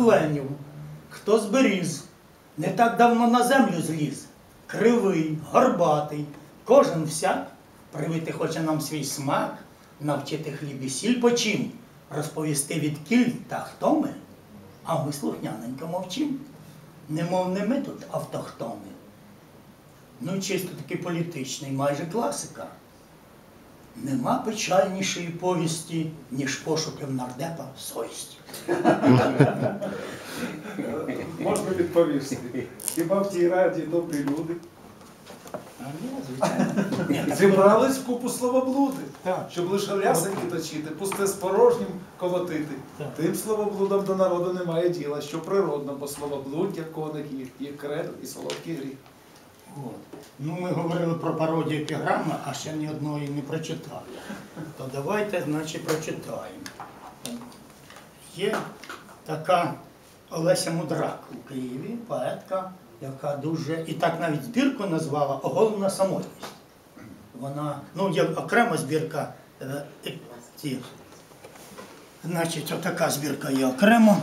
Ленів, хто зберіз, не так давно на землю зліз, кривий, горбатий, кожен всяк привити хоче нам свій смак, навчити хліб і сіль почим, розповісти від кіль та хто ми, а ми слухняненько мовчим. Немов не ми тут автохтони. Ну, чисто такий політичний, майже класика. Нема печальнішої повісті, ніж пошуки в нардепа совісті. Можна відповісти. Хіба в тій раді добрі люди? А ні, Зібрались в купу словоблуди, щоб лише лясеньки точити, пусте з порожнім колотити. Тим словоблудам до народу немає діла, що природно, бо словоблуддя коник їх, є кредо і солодкий гріх. Ну, ми говорили про пародію епіграми, а ще ні одної не прочитали. То давайте, значить, прочитаємо. Є така Олеся Мудрак у Києві, поетка, яка дуже, і так навіть збірку назвала Оголена самотність. Вона, ну, є окрема збірка, е, і- ці, значить, отака збірка є окремо.